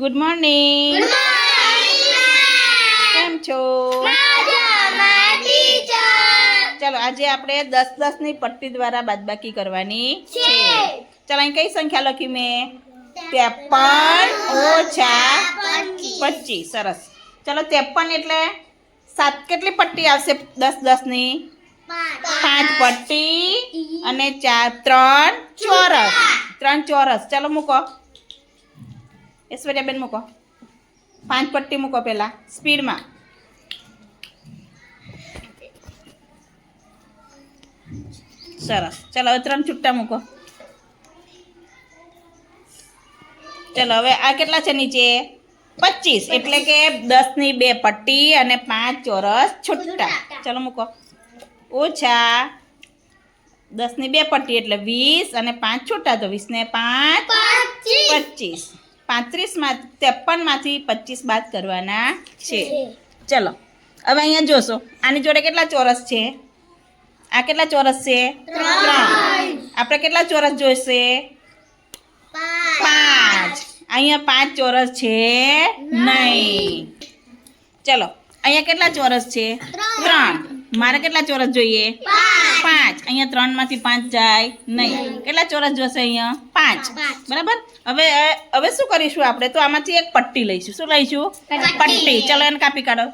Good morning કેમ છો? ચલો આજે આપણે દસ દસની પટ્ટી દ્વારા બાદબાકી કરવાની છે. ચાલો અહીં કઈ સંખ્યા લખી મેં? ત્રેપન ઓછા પચીસ. સરસ. ચલો ત્રેપન એટલે સાત કેટલી પટ્ટી આવશે? દસ દસની પાંચ પટ્ટી અને ચાર ત્રણ ચોરસ. ત્રણ ચોરસ. ચાલો મૂકો. ઐશ્વર્યાબેન મૂકો. પાંચ પટ્ટી મૂકો પહેલાં. સ્પીડમાં. સરસ. ચાલો હવે ત્રણ છુટ્ટા મૂકો. ચાલો હવે આ કેટલા છે નીચે? પચીસ. એટલે કે દસની બે પટ્ટી અને પાંચ ચોરસ છુટ્ટા ચાલો મૂકો. ઓછા દસની બે પટ્ટી એટલે વીસ અને પાંચ છૂટા. તો વીસને પાંચ પચીસ. પાંત્રીસમાં ત્રેપનમાંથી પચીસ બાદ કરવાના છે. ચલો હવે અહીંયા જોશો. આની જોડે કેટલા ચોરસ છે? આ કેટલા ચોરસ છે? ત્રણ. આપણે કેટલા ચોરસ જોઈશે? પાંચ. અહીંયા પાંચ ચોરસ છે? નહીં ચલો અહીંયા કેટલા ચોરસ છે? ત્રણ. મારે કેટલા ચોરસ જોઈએ? પાંચ. અહીંયા ત્રણમાંથી પાંચ જાય નહીં. કેટલા ચોરસ જોશે અહીંયા? પાંચ. બરાબર? હવે હવે શું કરીશું આપણે? તો આમાંથી એક પટ્ટી લઈશું. શું લઈશું? પટ્ટી. ચલો એને કાપી કાઢો.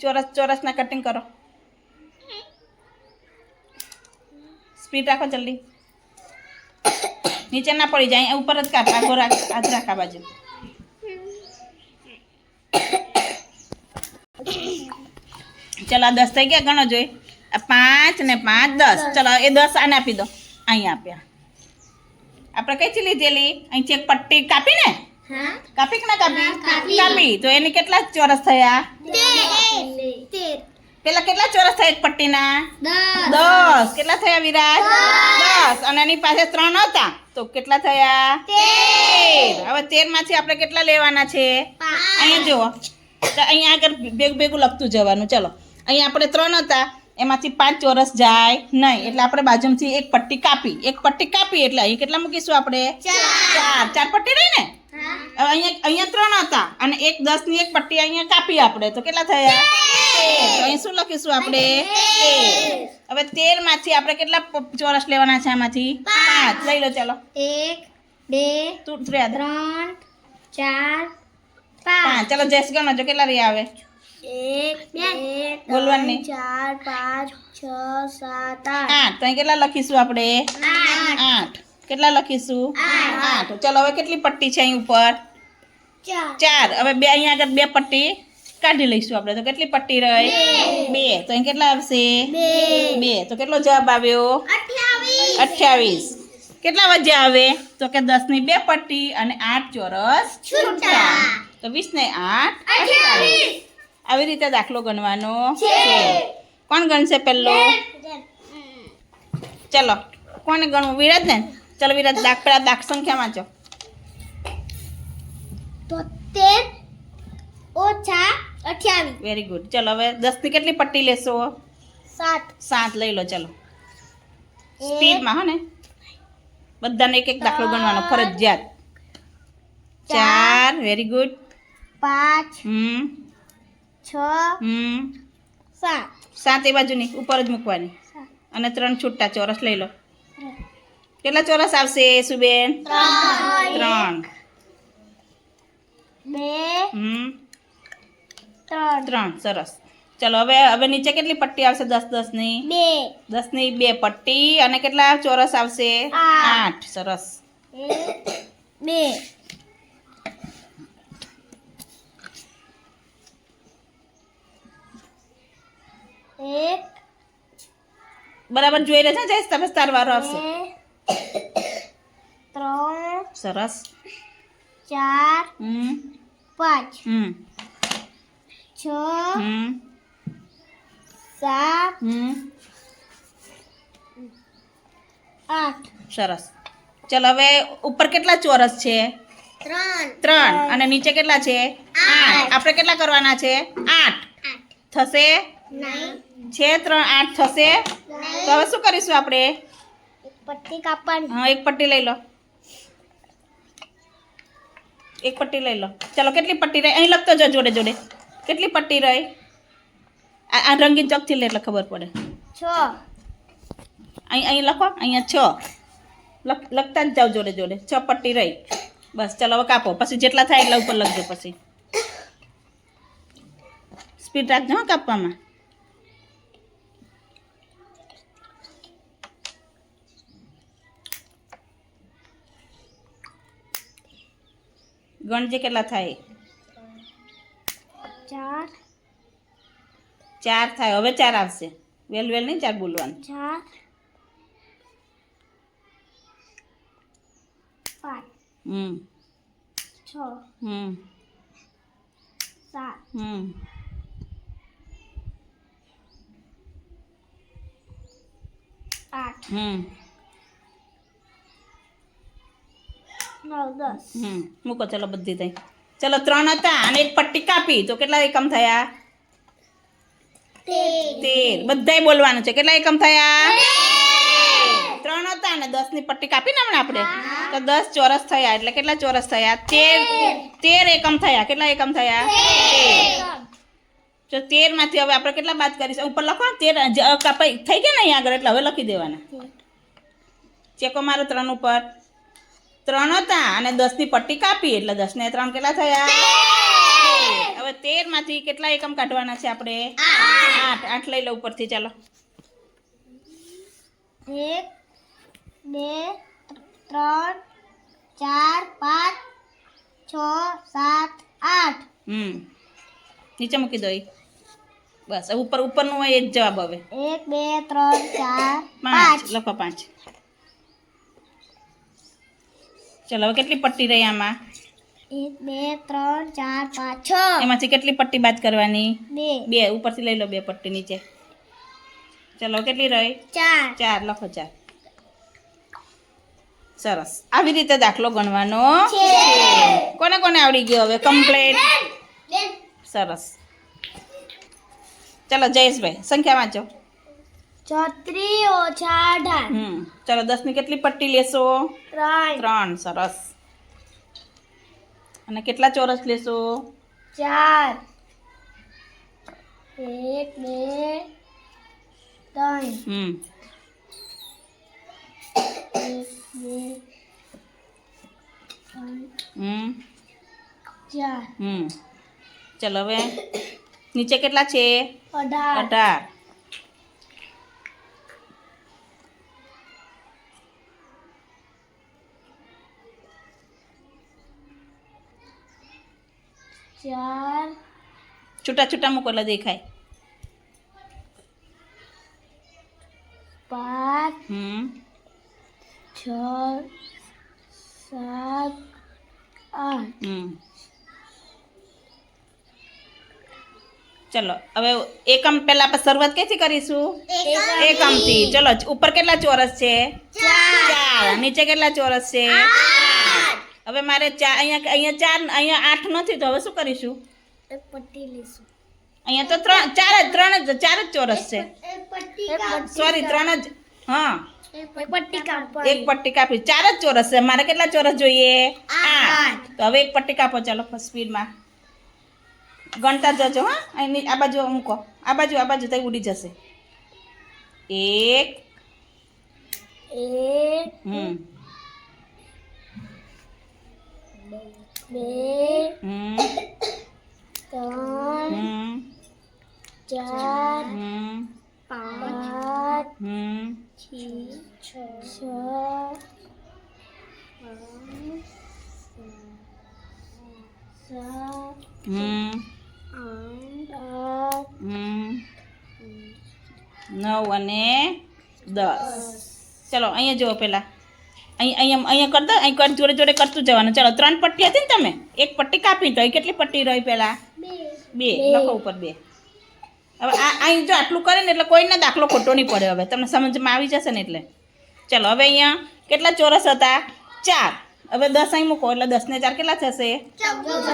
ચોરસ ચોરસના કટિંગ કરો. સ્પીડ રાખો જલ્દી. નીચે ના પડી જાય. ઉપર જ કાપ. આગો રાખ આજ રાખ આ બાજુ. ચલો આ દસ થઈ ગયા ગણો જોઈ આ પાંચ ને પાંચ દસ. ચલો એ દસ આને આપી દો. અહીંયા આપ્યા. આપણે કઈ ચી લીધેલી? અહીં એક પટ્ટી કાપી ને? કાપી કે ના કાપી? કાપી. તો એની કેટલા ચોરસ થયા? પેલા કેટલા ચોરસ થયા એક પટ્ટીના? દસ. કેટલા થયા વિરાજ દસ. અને એની પાસે ત્રણ હતા. તો કેટલા થયા? હવે તેર. માંથી આપણે કેટલા લેવાના છે? અહીંયા જુઓ. તો અહીંયા આગળ ભેગું ભેગું લખતું જવાનું. ચલો. અહીંયા આપણે ત્રણ હતા. એમાંથી પાંચ ચોરસ જાય નહીં. એટલે આપણે બાજુમાંથી એક પટ્ટી કાપી. એક પટ્ટી કાપી એટલે અહીં કેટલા મૂકીશું આપણે? ચાર. ચાર. પટ્ટી રહી ને? અહીંયા અહીંયા ત્રણ હતા. અને એક દસની એક પટ્ટી અહીંયા કાપી આપણે. તો કેટલા થયા? અહીં શું લખીશું આપણે? હવે તેરમાંથી આપણે કેટલા ચોરસ લેવાના છે આમાંથી? પાંચ. લઈ લો ચાલો. એક બે. ત્રણ. ચાર પાંચ. ચાલો જસ ગણો જો કેટલા રહ્યા આવે? એક બે બોલવાની ચાર પાંચ છ સાત આઠ. આઠ. તો કેટલા લખીશું આપણે? આઠ. કેટલા લખીશું? આઠ. ચલો હવે કેટલી પટ્ટી છે અહીં ઉપર? ચાર. હવે બે અહીંયા આગળ બે પટ્ટી કાઢી લઈશું આપણે. તો કેટલી પટ્ટી રહી? બે. તો અહીં કેટલા આવશે? બે. તો કેટલો જવાબ આવ્યો? અઠ્યાવીસ. કેટલા વજ્યા આવે તો કે દસની બે પટ્ટી અને આઠ ચોરસ છૂટા. તો વીસ ને આઠ અઠ્યાવીસ. આવી રીતે દાખલો ગણવાનો છે. કોણ ગણશે પહેલો? ચલો કોને ગણવું? વિરાજ ને? ચલો વિરાજ દાખ પેલા દાખ સંખ્યા વાંચો. તોતેર ઓછા અઠ્યાવીસ. વેરી ગુડ ચલો હવે દસની કેટલી પટ્ટી લેશો? સાત. સાત લઈ લો ચલો. સ્પીડમાં હો ને? બધાને એક એક દાખલો ગણવાનો ફરજિયાત. ચાર. વેરી ગુડ પાંચ. હમ. છ હમ. સાત. સાત એ બાજુની ઉપર જ મૂકવાની. અને ત્રણ છૂટા ચોરસ લઈ લો. કેટલા ચોરસ આવશે સુબેન? ત્રણ. બે. હમ. ત્રણ. ત્રણ સરસ. ચલો હવે હવે નીચે કેટલી પટ્ટી આવશે? દસ દસની? બે. દસની બે પટ્ટી. અને કેટલા ચોરસ આવશે? આઠ. આઠ સરસ. બે. એક બરાબર જોઈ રહેશે જઈશ તમે તાર વારો આવશે. ત્રણ સરસ. ચાર પાંચ. છ સાત આઠ. સરસ. ચલો હવે ઉપર કેટલા ચોરસ છે? ત્રણ. ત્રણ. અને નીચે કેટલા છે? આઠ. આપણે કેટલા કરવાના છે? આઠ. થશે? નહીં છે ત્રણ આઠ થશે. તો હવે શું કરીશું આપણે? પટ્ટી કાપવાની. હા એક પટ્ટી લઈ લો. એક પટ્ટી લઈ લો. ચાલો કેટલી પટ્ટી રહી? અહીં લખતો જાઓ જોડે જોડે. કેટલી પટ્ટી રહી? આ આ રંગીન ચોકથી લે એટલે ખબર પડે. છ. અહીં અહીં લખો. અહીંયા છ. લખતા જ જાઓ જોડે જોડે. છ પટ્ટી રહી. બસ ચાલો હવે કાપો. પછી જેટલા થાય એટલા ઉપર લખજો પછી. સ્પીડ રાખજો હા કાપવામાં. ગણજે કેટલા થાય ચાર ચાર થાય હવે ચાર આવશે વેલ વેલ નહીં ચાર બોલવાનું ચાર પાંચ હમ છ હમ સાત હમ આઠ હમ હમ મૂકો ચલો બધી થઈ. ચલો ત્રણ હતા અને એક પટ્ટી કાપી. તો કેટલા એકમ થયા? તેર. બધાય બોલવાનું છે. કેટલા એકમ થયા? ત્રણ હતા અને દસની પટ્ટી કાપી ને હમણાં આપણે? તો દસ ચોરસ થયા. એટલે કેટલા ચોરસ થયા? તેર. તેર એકમ થયા. કેટલા એકમ થયા? તો તેરમાંથી હવે આપણે કેટલા બાદ કરીશું? ઉપર લખો તેર થઈ ગયા ને અહીંયા આગળ? એટલે હવે લખી દેવાના. ચેકો મારો ત્રણ ઉપર. ત્રણ હતા અને દસની પટ્ટી કાપી એટલે દસ ને ત્રણ કેટલા થયા? હવે તેરમાંથી કેટલા એકમ કાઢવાના છે આપણે? આઠ. આઠ. લઈ લો ઉપરથી ચાલો. એક બે ત્રણ ચાર પાંચ છ સાત આઠ. હમ. નીચે મૂકી દો. બસ ઉપર ઉપરનું હોય એ જ જવાબ હવે. એક બે ત્રણ ચાર પાંચ. લખો પાંચ. ચલો હવે કેટલી પટ્ટી રહી આમાં? એક બે ત્રણ ચાર પાંચ છ. એમાંથી કેટલી પટ્ટી બાદ કરવાની? બે. બે ઉપરથી લઈ લો બે પટ્ટી નીચે. ચલો કેટલી રહી? ચાર. ચાર લખો ચાર. સરસ. આવી રીતે દાખલો ગણવાનો. કોને કોને આવડી ગયો હવે? કમ્પ્લેટ સરસ. ચલો જયેશભાઈ સંખ્યા વાંચો. છત્રી ઓછા અઢાર હમ. ચલો દસની કેટલી પટ્ટી લેશો? ત્રણ. ત્રણ સરસ. અને કેટલા ચોરસ લેશો? ચાર. એક બે ત્રણ. હમ. હમ. ચાર. હમ. ચલો હવે નીચે કેટલા છે? અઢાર. અઢાર. ચાર. છૂટા છૂટા મૂકો એટલે દેખાય. પાંચ. હમ. છ સાત આઠ. હમ. ચલો હવે એકમ પહેલા આપણે શરૂઆત ક્યાંથી કરીશું? એકમથી. ચલો ઉપર કેટલા ચોરસ છે? ચાર. નીચે કેટલા ચોરસ છે? હવે મારે ચાર અહીંયા અહીંયા ચાર અહીંયા આઠ નથી તો હવે શું કરીશું? એક પટ્ટી લઈશું. અહીંયા તો ત્રણ ચાર જ ત્રણ જ ચાર જ ચોરસ છે. સોરી ત્રણ જ હા. એક પટ્ટી એક પટ્ટી કાપી ચાર જ ચોરસ છે. મારે કેટલા ચોરસ જોઈએ? આઠ. તો હવે એક પટ્ટી કાપો. ચાલો સ્પીડમાં. ગણતા જજો હા. અહીં આ બાજુ મૂકો. આ બાજુ આ બાજુ તઈ ઉડી જશે. એક. એક. હમ. બે ત્રણ ચાર પાંચ છ છ સાત નવ અને દસ. ચલો અહીંયા જુઓ અહીં અહીંયા અહીંયા કર દો અહીં કર જોડે જોડે કરતું જવાનું. ચલો ત્રણ પટ્ટી હતી ને તમે? એક પટ્ટી કાપી તો કેટલી પટ્ટી રહી પહેલાં? બે. લખો ઉપર બે. હવે આ અહીં જો આટલું કરે ને એટલે કોઈને દાખલો ખોટો નહીં પડે હવે. તમને સમજમાં આવી જશે ને એટલે. ચલો હવે અહીંયા કેટલા ચોરસ હતા? ચાર. હવે દસ અહીં મૂકો એટલે દસ ને ચાર કેટલા થશે?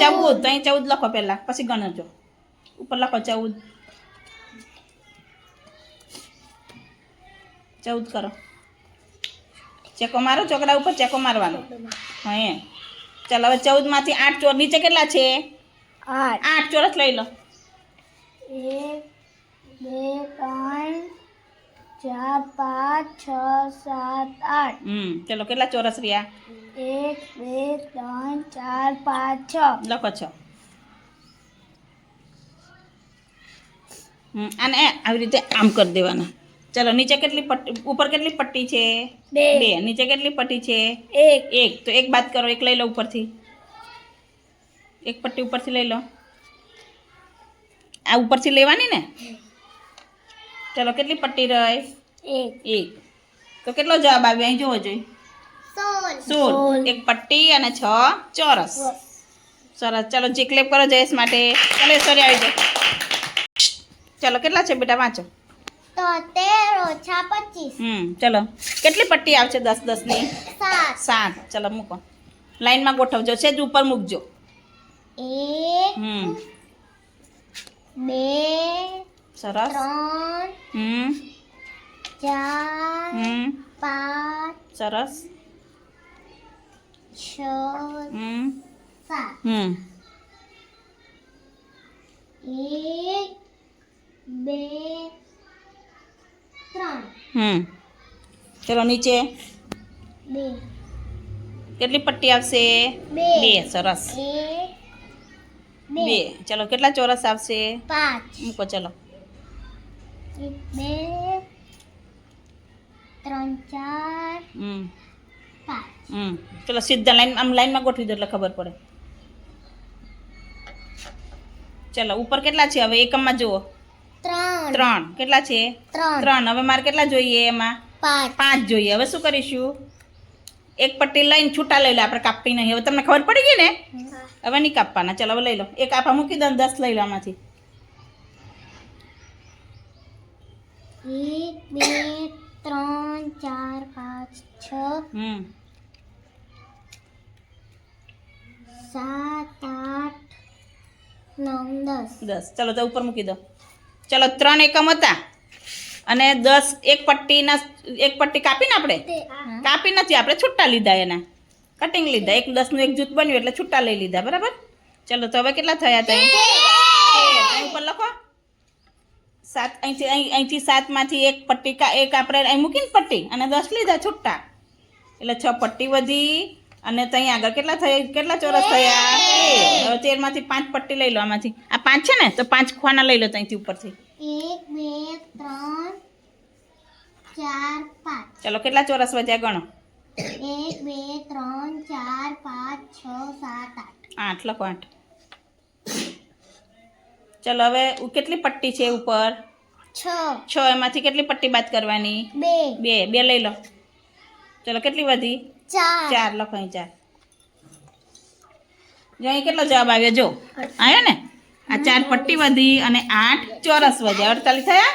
ચૌદ. તો અહીં ચૌદ લખો પહેલાં. પછી ગણજો ઉપર લખો ચૌદ. ચૌદ કરો. ચેકો મારો ચોકડા ઉપર ચેકો મારવાનો. હા ચાલો હવે ચૌદમાંથી આઠ ચોર નીચે કેટલા છે? આઠ. ચોરસ લઈ લો. એક બે ત્રણ ચાર પાંચ છ સાત આઠ. હમ ચલો કેટલા ચોરસ રહ્યા? એક બે ત્રણ ચાર પાંચ છ. લખો છો. અને આવી રીતે આમ કરી દેવાના. ચલો નીચે કેટલી પટ્ટી ઉપર કેટલી પટ્ટી છે? બે. નીચે કેટલી પટ્ટી છે? એક. એક. તો એક બાદ કરો એક લઈ લો ઉપરથી. એક પટ્ટી ઉપરથી લઈ લો. આ ઉપરથી લેવાની ને? ચલો કેટલી પટ્ટી રહી એક. તો કેટલો જવાબ આવ્યો? અહીં જોવો જોઈએ સોળ. એક પટ્ટી અને છ ચોરસ. સરસ ચલો જે ક્લેપ કરો જયેશ માટે. ચલો સોરી આવી જાય ચલો કેટલા છે બેટા? વાંચો તો તેર ઓછા પચીસ. હમ ચલો. કેટલી પટ્ટી આવશે દસ દસની? સાત. સાત. ચલો મૂકો. લાઈનમાં ગોઠવજો. છે જ ઉપર મૂકજો. એક હમ. બે સરસ. ત્રણ હમ. ચાર હમ. પાંચ સરસ. છ હમ. સાત. હમ. એક બે હમ. ચલો નીચે. કેટલી પટ્ટી આવશે? બે. સરસ. બે. ચલો કેટલા ચોરસ આવશે? મૂકો ચલો. બે ત્રણ ચાર હમ. હમ. ચલો સીધા લાઈન આમ લાઈનમાં ગોઠવી દો એટલે ખબર પડે. ચલો ઉપર કેટલા છે? હવે એકમમાં જુઓ. ત્રણ. ત્રણ. કેટલા છે? ત્રણ. હવે મારે કેટલા જોઈએ એમાં? પાંચ. પાંચ જોઈએ. હવે શું કરીશું? એક પટ્ટી લઈને છૂટા લઈ લો. આપણે કાપી નહીં. હવે તમને ખબર પડી ગઈ ને? હવે નહીં કાપવાના. ચાલો હવે લઈ લો. એક આપા મૂકી દો દસ લઈ લો આમાંથી. એક બે ત્રણ ચાર પાંચ છ. હમ. સાત આઠ નવ દસ. દસ. ચાલો તો ઉપર મૂકી દો. ચલો ત્રણ એકમ હતા. અને દસ એક પટ્ટીના એક પટ્ટી કાપીને આપણે? કાપી નથી આપણે છૂટા લીધા એના. કટિંગ લીધા. એક દસનું એક જૂથ બન્યું એટલે છૂટા લઈ લીધા બરાબર? ચલો તો હવે કેટલા થયા ત્યાં અહીં ઉપર લખો. સાત અહીંથી અહીં અહીંથી સાતમાંથી એક પટ્ટી કા એક આપણે અહીં મૂકીને પટ્ટી અને દસ લીધા છૂટા. એટલે છ પટ્ટી વધી અને ત્યાં આગળ કેટલા થયા? કેટલા ચોરસ થયા? તેર. માંથી પાંચ પટ્ટી લઈ લો આમાંથી. આ પાંચ છે ને તો પાંચ ખોના લઈ લો ત્યાંથી ઉપરથી. એક બે ત્રણ ચાર પાંચ. ચલો કેટલા ચોરસ વધ્યા ગણો? એક બે ત્રણ ચાર પાંચ છ સાત આઠ. આઠ લખો આઠ. ચલો હવે કેટલી પટ્ટી છે ઉપર? છ. છ એમાંથી કેટલી પટ્ટી બાદ કરવાની? બે. બે બે લઈ લો. ચલો કેટલી વધી? ચાર. ચાર લખો અહીં ચાર. જો અહીં કેટલો જવાબ આવ્યો? જો આવ્યો ને? આ ચાર પટ્ટી વધી અને આઠ ચોરસ વધ્યા. અડતાલીસ થયા?